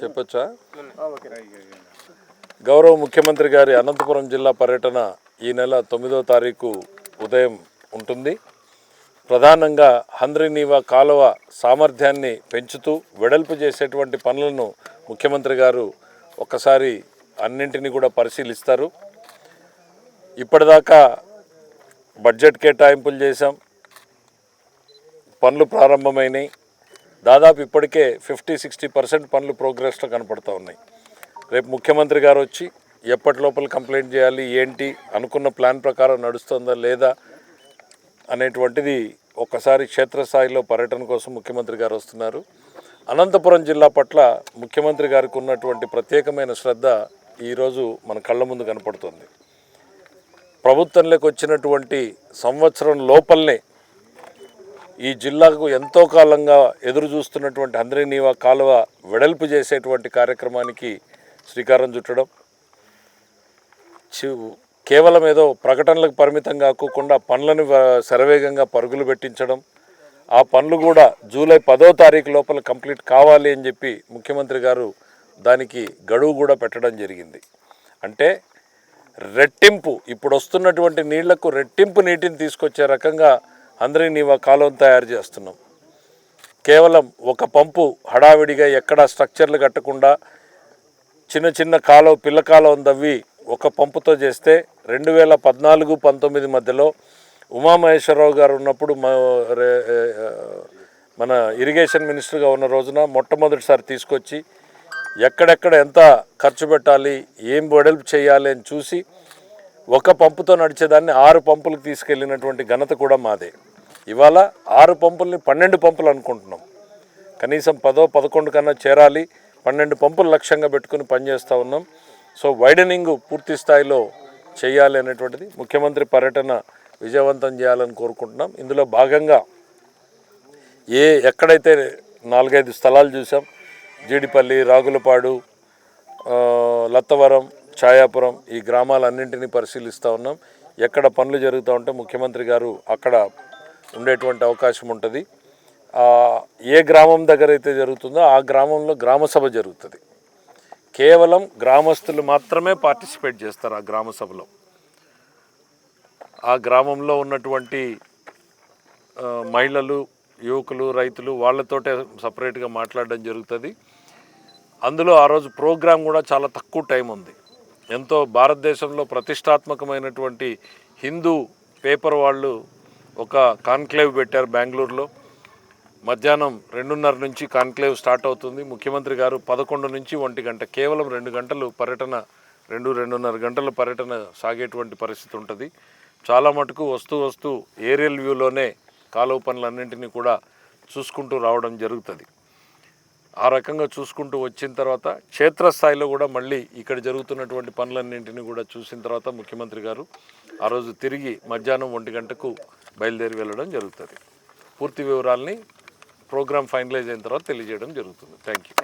చెప్పొచ్చా? గౌరవ ముఖ్యమంత్రి గారి అనంతపురం జిల్లా పర్యటన ఈ నెల తొమ్మిదో తారీఖు ఉదయం ఉంటుంది. ప్రధానంగా హంద్రీనీవా కాలువ సామర్థ్యాన్ని పెంచుతూ వెడల్పు చేసేటువంటి పనులను ముఖ్యమంత్రి గారు ఒకసారి అన్నింటినీ కూడా పరిశీలిస్తారు. ఇప్పటిదాకా బడ్జెట్ కేటాయింపులు చేశాం. పనులు ప్రారంభమైనాయి. దాదాపు ఇప్పటికే ఫిఫ్టీ సిక్స్టీ పర్సెంట్ పనులు ప్రోగ్రెస్లో కనపడుతూ ఉన్నాయి. రేపు ముఖ్యమంత్రి గారు వచ్చి ఎప్పటి లోపల కంప్లైంట్ చేయాలి ఏంటి అనుకున్న ప్లాన్ ప్రకారం నడుస్తుందా లేదా అనేటువంటిది ఒక్కసారి క్షేత్రస్థాయిలో పర్యటన కోసం ముఖ్యమంత్రి గారు వస్తున్నారు. అనంతపురం జిల్లా పట్ల ముఖ్యమంత్రి గారికి ఉన్నటువంటి ప్రత్యేకమైన శ్రద్ధ ఈరోజు మన కళ్ళ ముందు కనపడుతుంది. ప్రభుత్వంలోకి వచ్చినటువంటి సంవత్సరం లోపలనే ఈ జిల్లాకు ఎంతో కాలంగా ఎదురు చూస్తున్నటువంటి హంద్రీనీవా కాలువ వెడల్పు చేసేటువంటి కార్యక్రమానికి శ్రీకారం చుట్టడం కేవలం ఏదో ప్రకటనలకు పరిమితం కాకుండా పనులను శరవేగంగా పరుగులు పెట్టించడం ఆ పనులు కూడా జూలై పదో తారీఖు లోపల కంప్లీట్ కావాలి అని చెప్పి ముఖ్యమంత్రి గారు దానికి గడువు కూడా పెట్టడం జరిగింది. అంటే రెట్టింపు ఇప్పుడు వస్తున్నటువంటి నీళ్ళకు రెట్టింపు నీటిని తీసుకొచ్చే రకంగా అందరికీ నీవ కాలువను తయారు చేస్తున్నాం కేవలం ఒక పంపు హడావిడిగా ఎక్కడ స్ట్రక్చర్లు కట్టకుండా చిన్న చిన్న కాలువ పిల్ల కాలువను తవ్వి ఒక పంపుతో చేస్తే రెండు వేల పద్నాలుగు పంతొమ్మిది మధ్యలో ఉమామహేశ్వరరావు గారు ఉన్నప్పుడు మా మన ఇరిగేషన్ మినిస్టర్గా ఉన్న రోజున మొట్టమొదటిసారి తీసుకొచ్చి ఎక్కడెక్కడ ఎంత ఖర్చు పెట్టాలి ఏం వెడల్పు చేయాలి అని చూసి ఒక పంపుతో నడిచేదాన్ని ఆరు పంపులకు తీసుకెళ్ళినటువంటి ఘనత కూడా మాదే. ఇవాళ ఆరు పంపుల్ని పన్నెండు పంపులు అనుకుంటున్నాం. కనీసం పదో పదకొండు కన్నా చేరాలి పన్నెండు పంపులు లక్ష్యంగా పెట్టుకుని పనిచేస్తూ ఉన్నాం. సో వైడనింగ్ పూర్తి స్థాయిలో చేయాలి అనేటువంటిది ముఖ్యమంత్రి పర్యటన విజయవంతం చేయాలని కోరుకుంటున్నాం. ఇందులో భాగంగా ఏ ఎక్కడైతే నాలుగైదు స్థలాలు చూసాం జీడిపల్లి రాగులపాడు లత్తవరం ఛాయాపురం ఈ గ్రామాలన్నింటినీ పరిశీలిస్తూ ఉన్నాం. ఎక్కడ పనులు జరుగుతూ ఉంటే ముఖ్యమంత్రి గారు అక్కడ ఉండేటువంటి అవకాశం ఉంటుంది. ఏ గ్రామం దగ్గర అయితే జరుగుతుందో ఆ గ్రామంలో గ్రామ సభ జరుగుతుంది. కేవలం గ్రామస్తులు మాత్రమే పార్టిసిపేట్ చేస్తారు ఆ గ్రామ సభలో. ఆ గ్రామంలో ఉన్నటువంటి మహిళలు యువకులు రైతులు వాళ్ళతోటే సపరేట్గా మాట్లాడడం జరుగుతుంది. అందులో ఆ రోజు ప్రోగ్రాం కూడా చాలా తక్కువ టైం ఉంది. ఎంతో భారతదేశంలో ప్రతిష్టాత్మకమైనటువంటి హిందూ పేపర్ వాళ్ళు ఒక కాన్క్లేవ్ పెట్టారు బెంగళూరులో. మధ్యాహ్నం రెండున్నర నుంచి కాన్క్లేవ్ స్టార్ట్ అవుతుంది. ముఖ్యమంత్రి గారు పదకొండు నుంచి ఒంటి గంట కేవలం రెండు గంటలు పర్యటన రెండు రెండున్నర గంటల పర్యటన సాగేటువంటి పరిస్థితి ఉంటుంది. చాలా మటుకు వస్తూ వస్తూ ఏరియల్ వ్యూలోనే కాలువ పనులన్నింటినీ కూడా చూసుకుంటూ రావడం జరుగుతుంది. ఆ రకంగా చూసుకుంటూ వచ్చిన తర్వాత క్షేత్రస్థాయిలో కూడా మళ్ళీ ఇక్కడ జరుగుతున్నటువంటి పనులన్నింటినీ కూడా చూసిన తర్వాత ముఖ్యమంత్రి గారు ఆ రోజు తిరిగి మధ్యాహ్నం ఒంటి గంటకు బయలుదేరి వెళ్ళడం జరుగుతుంది. పూర్తి వివరాల్ని ప్రోగ్రామ్ ఫైనలైజ్ అయిన తర్వాత తెలియజేయడం జరుగుతుంది. Thank you